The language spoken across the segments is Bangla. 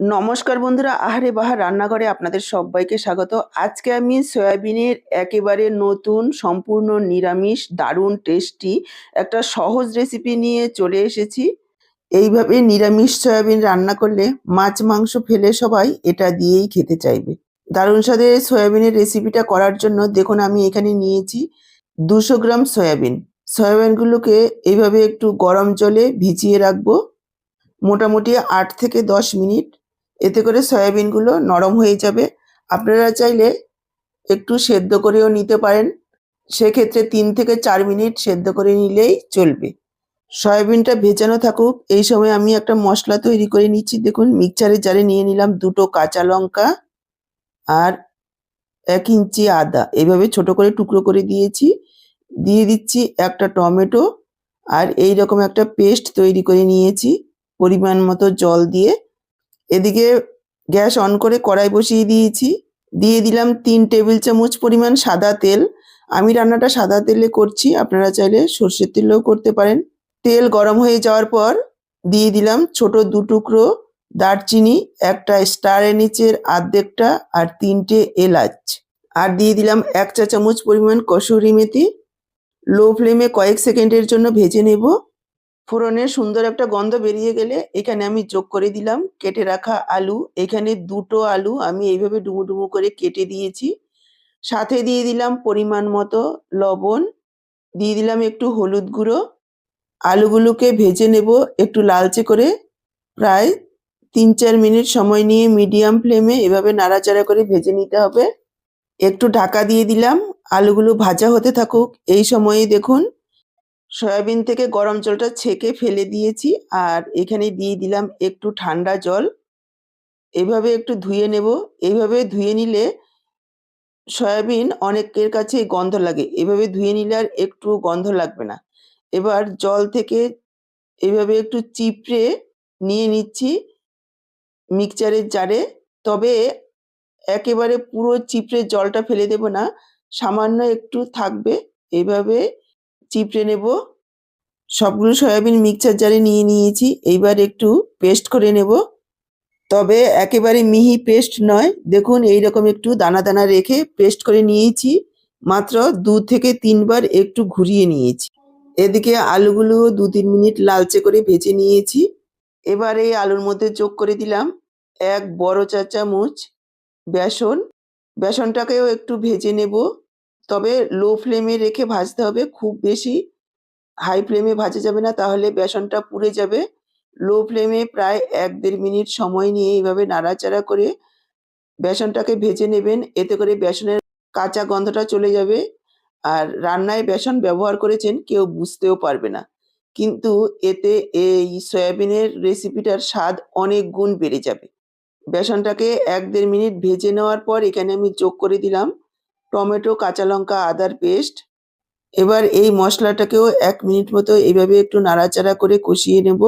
নমস্কার বন্ধুরা, আহারে বাহার রান্নাঘরে আপনাদের সবাইকে স্বাগত। আজকে আমি সয়াবিনের একেবারে নতুন, সম্পূর্ণ নিরামিষ, দারুণ টেস্টি একটা সহজ রেসিপি নিয়ে চলে এসেছি। এইভাবে নিরামিষ সয়াবিন রান্না করলে মাছ, মাংস ফেলে সবাই এটা দিয়েই খেতে চাইবে। দারুণ স্বাদের সয়াবিনের রেসিপিটা করার জন্য দেখুন আমি এখানে নিয়েছি দুশো গ্রাম সয়াবিন। সয়াবিনগুলোকে এইভাবে একটু গরম জলে ভিজিয়ে রাখব। মোটামুটি আট থেকে দশ মিনিট। এতে করে সয়াবিনগুলো নরম হয়ে যাবে। আপনারা চাইলে একটু সেদ্ধ করেও নিতে পারেন। সেক্ষেত্রে তিন থেকে চার মিনিট সেদ্ধ করে নিলেই চলবে। সয়াবিনটা ভেজানো থাকুক। এই সময় আমি একটা মশলা তৈরি করে নিচ্ছি। দেখুন মিক্সচারের জারে নিয়ে নিলাম দুটো কাঁচা লঙ্কা আর এক ইঞ্চি আদা। এভাবে ছোট করে টুকরো করে দিয়েছি। দিয়ে দিচ্ছি একটা টমেটো আর এই রকম একটা পেস্ট তৈরি করে নিয়েছি। পরিমাণ মতো জল দিয়ে এদিকে গ্যাস অন করে কড়াই বসিয়ে দিয়েছি। দিয়ে দিলাম তিন টেবিল চামচ পরিমাণ সাদা তেল। আমি রান্নাটা সাদা তেলে করছি, আপনারা চাইলে সর্ষের তেলেও করতে পারেন। তেল গরম হয়ে যাওয়ার পর দিয়ে দিলাম ছোট দু টুকরো দারচিনি, একটা স্টার নিচের আর্ধেকটা আর তিনটে এলাচ। আর দিয়ে দিলাম এক চা চামচ পরিমাণ কসুরি মেথি। লো ফ্লেমে কয়েক সেকেন্ডের জন্য ভেজে নেব। ফোড়নের সুন্দর একটা গন্ধ বেরিয়ে গেলে এখানে আমি যোগ করে দিলাম, কেটে রাখা আলু। এখানে দুটো আলু আমি এইভাবে ডুমু ডুমু করে কেটে দিয়েছি। সাথে দিয়ে দিলাম পরিমাণ মতো লবণ, দিয়ে দিলাম একটু হলুদ গুঁড়ো। আলুগুলোকে ভেজে নেব একটু লালচে করে। প্রায় তিন চার মিনিট সময় নিয়ে মিডিয়াম ফ্লেমে এভাবে নাড়াচাড়া করে ভেজে নিতে হবে। একটু ঢাকা দিয়ে দিলাম। আলুগুলো ভাজা হতে থাকুক। এই সময়ে দেখুন সয়াবিন থেকে গরম জলটা ছেঁকে ফেলে দিয়েছি আর এখানে দিয়ে দিলাম একটু ঠান্ডা জল। এভাবে একটু ধুয়ে নেব। এইভাবে ধুয়ে নিলে সয়াবিন অনেকের কাছে গন্ধ লাগে। এভাবে ধুয়ে নিলে আর একটু গন্ধ লাগবে না। এবার জল থেকে এভাবে একটু চিপড়ে নিয়ে নিচ্ছি মিক্সচারের জারে। তবে একেবারে পুরো চিপড়ে জলটা ফেলে দেব না। সামান্য একটু থাকবে। এইভাবে চিপড়ে নেব। সবগুলো সয়াবিন মিক্সচার জারে নিয়ে নিয়েছি। এইবার একটু পেস্ট করে নেব। তবে একেবারে মিহি পেস্ট নয়। দেখুন এই রকম একটু দানা দানা রেখে পেস্ট করে নিয়েছি। মাত্র দু থেকে তিনবার একটু ঘুরিয়ে নিয়েছি। এদিকে আলুগুলো দু তিন মিনিট লালচে করে ভেজে নিয়েছি। এবার এই আলুর মধ্যে যোগ করে দিলাম এক বড় চা চামচ বেসন। বেসনটাকেও একটু ভেজে নেব। তবে লো ফ্লেমে রেখে ভাজতে হবে। খুব বেশি হাই ফ্লেমে ভাজা যাবে না, তাহলে বেসনটা পুড়ে যাবে। লো ফ্লেমে প্রায় এক দেড় মিনিট সময় নিয়ে এইভাবে নাড়াচাড়া করে বেসনটাকে ভেজে নেবেন। এতে করে বেসনের কাঁচা গন্ধটা চলে যাবে। আর রান্নায় বেসন ব্যবহার করেছেন কেউ বুঝতেও পারবে না। কিন্তু এতে এই সয়াবিনের রেসিপিটার স্বাদ অনেক গুণ বেড়ে যাবে। বেসনটাকে এক দেড় মিনিট ভেজে নেওয়ার পর এখানে আমি যোগ করে দিলাম। টমেটো, কাঁচা লঙ্কা, আদার পেস্ট। এবার এই মশলাটাকেও এক মিনিট মতো এইভাবে একটু নাড়াচাড়া করে কষিয়ে নেব।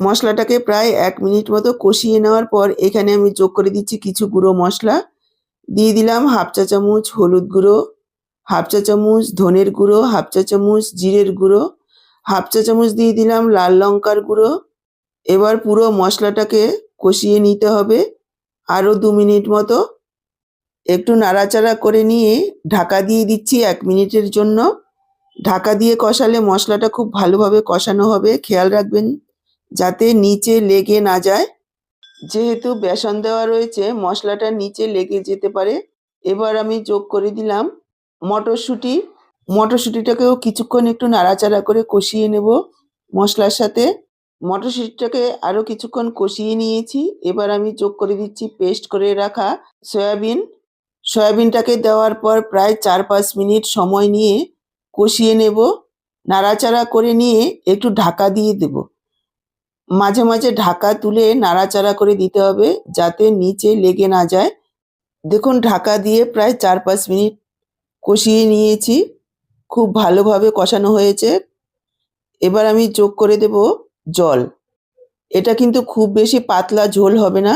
মশলাটাকে প্রায় এক মিনিট মতো কষিয়ে নেওয়ার পর এখানে আমি যোগ করে দিচ্ছি কিছু গুঁড়ো মশলা। দিয়ে দিলাম হাফ চা চামচ হলুদ গুঁড়ো, হাফ চা চামচ ধনের গুঁড়ো, হাফ চা চামচ জিরের গুঁড়ো, হাফ চা চামচ দিয়ে দিলাম লাল লঙ্কার গুঁড়ো। এবার পুরো মশলাটাকে কষিয়ে নিতে হবে। আরও দু মিনিট মতো একটু নাড়াচাড়া করে নিয়ে ঢাকা দিয়ে দিচ্ছি এক মিনিটের জন্য। ঢাকা দিয়ে কষালে মশলাটা খুব ভালোভাবে কষানো হবে, খেয়াল রাখবেন, যাতে নিচে লেগে না যায়। যেহেতু বেসন দেওয়া রয়েছে, মশলাটা নিচে লেগে যেতে পারে। এবার আমি যোগ করে দিলাম মটরশুঁটি। মটরশুঁটিটাকেও কিছুক্ষণ একটু নাড়াচাড়া করে কষিয়ে নেব মশলার সাথে। মটরশুঁটিটাকে আরও কিছুক্ষণ কষিয়ে নিয়েছি। এবার আমি যোগ করে দিচ্ছি পেস্ট করে রাখা সয়াবিন। সয়াবিনটাকে দেওয়ার পর প্রায় চার পাঁচ মিনিট সময় নিয়ে কষিয়ে নেব, নাড়াচাড়া করে নিয়ে একটু ঢাকা দিয়ে দেব। মাঝে মাঝে ঢাকা তুলে নাড়াচাড়া করে দিতে হবে যাতে নিচে লেগে না যায়। দেখুন ঢাকা দিয়ে প্রায় চার পাঁচ মিনিট কষিয়ে নিয়েছি, খুব ভালোভাবে কষানো হয়েছে। এবার আমি যোগ করে দেব জল। এটা কিন্তু খুব বেশি পাতলা ঝোল হবে না।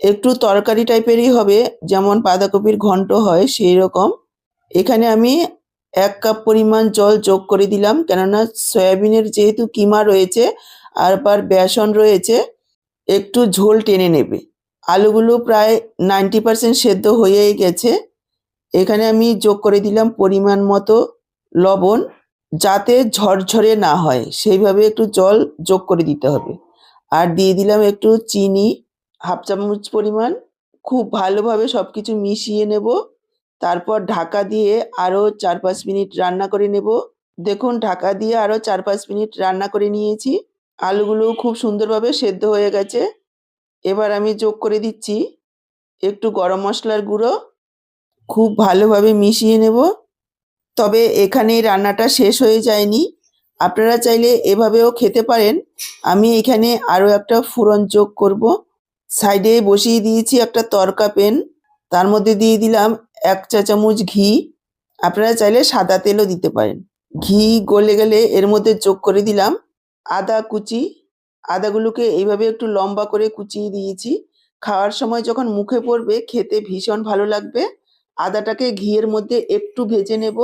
একটু তরকারি টাইপেরই হবে, যেমন বাঁধাকপির ঘন্ট হয় সেই রকম এখানে আমি এক কাপ পরিমাণ জল যোগ করে দিলাম, কেননা সয়াবিনের যেহেতু কিমা রয়েছে আর আবার বেসন রয়েছে, একটু ঝোল টেনে নেবে। আলুগুলো প্রায় নাইনটি পার্সেন্ট সেদ্ধ হয়েই গেছে। এখানে আমি যোগ করে দিলাম পরিমাণ মতো লবণ, যাতে ঝরঝরে না হয়। সেইভাবে একটু জল যোগ করে দিতে হবে। আর দিয়ে দিলাম একটু চিনি হাফ চামচ পরিমাণ, খুব ভালোভাবে সব কিছু মিশিয়ে নেব। তারপর ঢাকা দিয়ে আরও চার পাঁচ মিনিট রান্না করে নেব। দেখুন, ঢাকা দিয়ে আরও চার পাঁচ মিনিট রান্না করে নিয়েছি। আলুগুলো খুব সুন্দরভাবে সেদ্ধ হয়ে গেছে। এবার আমি যোগ করে দিচ্ছি একটু গরম মশলার গুঁড়ো। খুব ভালোভাবে মিশিয়ে নেব। তবে এখানে রান্নাটা শেষ হয়ে যায়নি। আপনারা চাইলে এভাবেও খেতে পারেন। আমি এখানে আরও একটা ফোড়ন যোগ করব। সাইডে বসিয়ে দিয়েছি একটা তরকা পেন। তার মধ্যে দিয়ে দিলাম এক চা চামচ ঘি। আপনারা চাইলে সাদা তেলও দিতে পারেন। ঘি গলে গেলে এর মধ্যে যোগ করে দিলাম আদা কুচি। আদাগুলোকে এইভাবে একটু লম্বা করে কুচিয়ে দিয়েছি। খাওয়ার সময় যখন মুখে পড়বে, খেতে ভীষণ ভালো লাগবে। আদাটাকে ঘিয়ের মধ্যে একটু ভেজে নেব।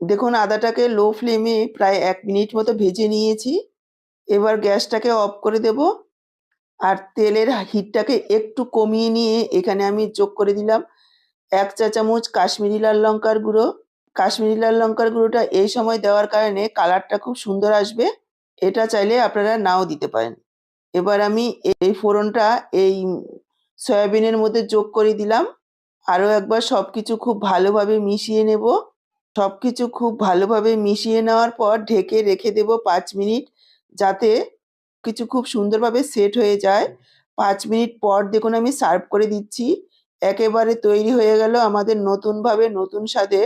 দেখুন, আদাটাকে লো ফ্লেমে প্রায় এক মিনিট মতো ভেজে নিয়েছি। এবার গ্যাসটাকে অফ করে দেব। আর তেলের হিটটাকে একটু কমিয়ে নিয়ে এখানে আমি যোগ করে দিলাম। এক চা চামচ কাশ্মীরি লাল লঙ্কার গুঁড়ো। কাশ্মীরি লাল লঙ্কার গুঁড়োটা এই সময় দেওয়ার কারণে কালারটা খুব সুন্দর আসবে। এটা চাইলে আপনারা নাও দিতে পারেন। এবার আমি এই ফোড়নটা এই সয়াবিনের মধ্যে যোগ করে দিলাম। আরও একবার সব কিছু খুব ভালোভাবে মিশিয়ে নেব। সব কিছু খুব ভালোভাবে মিশিয়ে নেওয়ার পর ঢেকে রেখে দেব পাঁচ মিনিট যাতে কিছু খুব সুন্দরভাবে সেট হয়ে যায়। পাঁচ মিনিট পর দেখুন আমি সার্ভ করে দিচ্ছি। একেবারে তৈরি হয়ে গেল আমাদের নতুনভাবে নতুন স্বাদে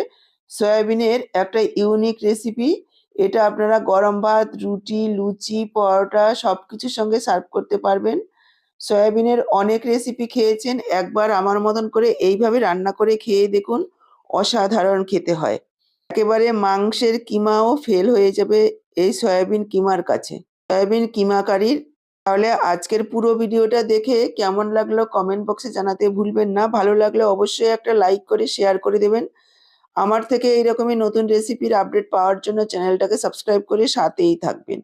সয়াবিনের একটা ইউনিক রেসিপি এটা আপনারা গরম ভাত, রুটি, লুচি, পরোটা সব কিছুর সঙ্গে সার্ভ করতে পারবেন। সয়াবিনের অনেক রেসিপি খেয়েছেন। একবার আমার মতন করে এইভাবে রান্না করে খেয়ে দেখুন অসাধারণ খেতে হয়। একেবারে মাংসের কিমাও ফেল হয়ে যাবে এই সয়াবিন কিমার কাছে। সয়াবিন, কিমা কারির। তাহলে আজকের পুরো ভিডিওটা দেখে কেমন লাগল কমেন্ট বক্সে জানাতে ভুলবেন না। ভালো লাগলে অবশ্যই একটা লাইক করে শেয়ার করে দেবেন। আমার থেকে এইরকমই নতুন রেসিপির আপডেট পাওয়ার জন্য চ্যানেলটাকে সাবস্ক্রাইব করে সাথেই থাকবেন।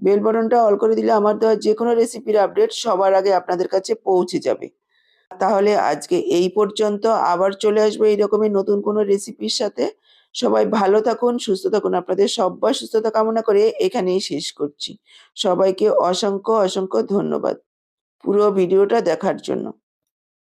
বেল বাটনটা অল করে দিলে আমার দেওয়া যে কোনো রেসিপির আপডেট সবার আগে আপনাদের কাছে পৌঁছে যাবে। তাহলে আজকে এই পর্যন্ত আবার চলে আসব এইরকমই নতুন কোনো রেসিপির সাথে। সবাই ভালো থাকুন, সুস্থ থাকুন। আপনাদের সবাই সুস্থতা কামনা করে এখানেই শেষ করছি। সবাইকে অসংখ্য অসংখ্য ধন্যবাদ। পুরো ভিডিওটা দেখার জন্য।